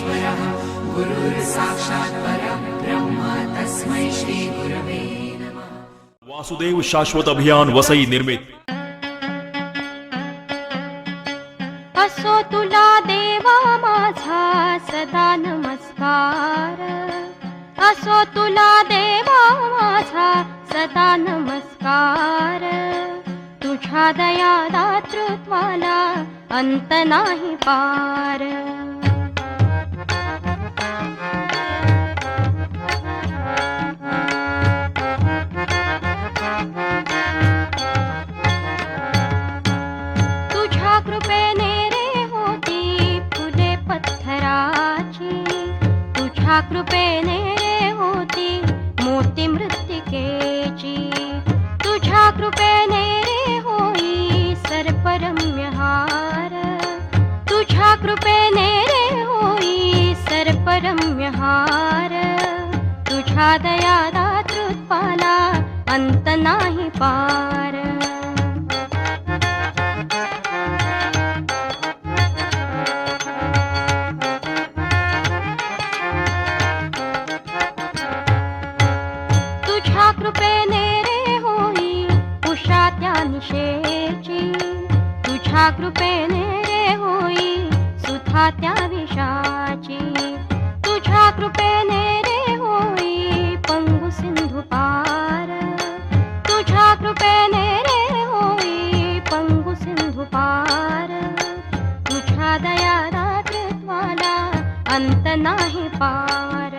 गुरुर्साक्षात् परं ब्रह्म तस्मै श्रीगुरवे नमः. वासुदेव शाश्वत अभियान वसई निर्मित। असो तुला देवा माझा सदा नमस्कार. असो तुला देवा माझा सदा नमस्कार. तुझ्या दया दातृत्वाला अंत नाही पार. तुझ्या कृपेने रे होती मोती मृत्तिकेची तुझ्या कृपेने रे होई सर्परम्य हार तुझ्या कृपेने रे होई सर्परम्य हार तुझ्या दया दातृत्वाला अंत नाही पार निशेची तुझ्या कृपेने रे होई सुधा त्या विषाची. तुझ्या कृपेने रे होई पंगु सिंधू पार. तुझ्या कृपेने रे होई पंगु सिंधू पार. तुझ्या दया दातृत्वाला अंत नाही पार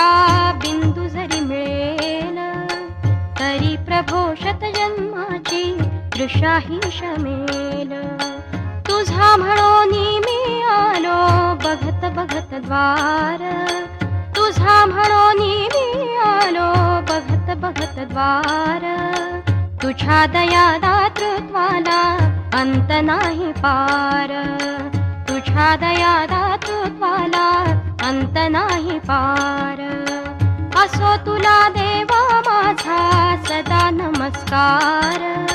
मला बिंदू जरी मिळेल तरी प्रभो शत जन्माची दृशाही शमेल तुझा म्हणून मी आलो बघत बघत द्वार. तुझा म्हणून मी आलो बघत बघत द्वार. तुझ्या दया दातृत्वाला अंत नाही पार. तुझ्या दया दातृत्वाला अंत नाही पार. असो तुला देवा माझा सदा नमस्कार.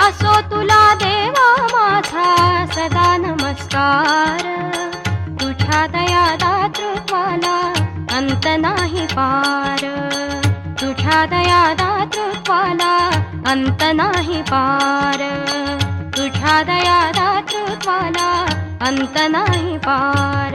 असो तुला देवा माझा सदा नमस्कार. तुझ्या दया दातृत्वाला अंत नाही पार. तुझ्या दया दातृत्वाला अंत नाही पार. तुझ्या दया दातृत्वाला अंत नाही पार.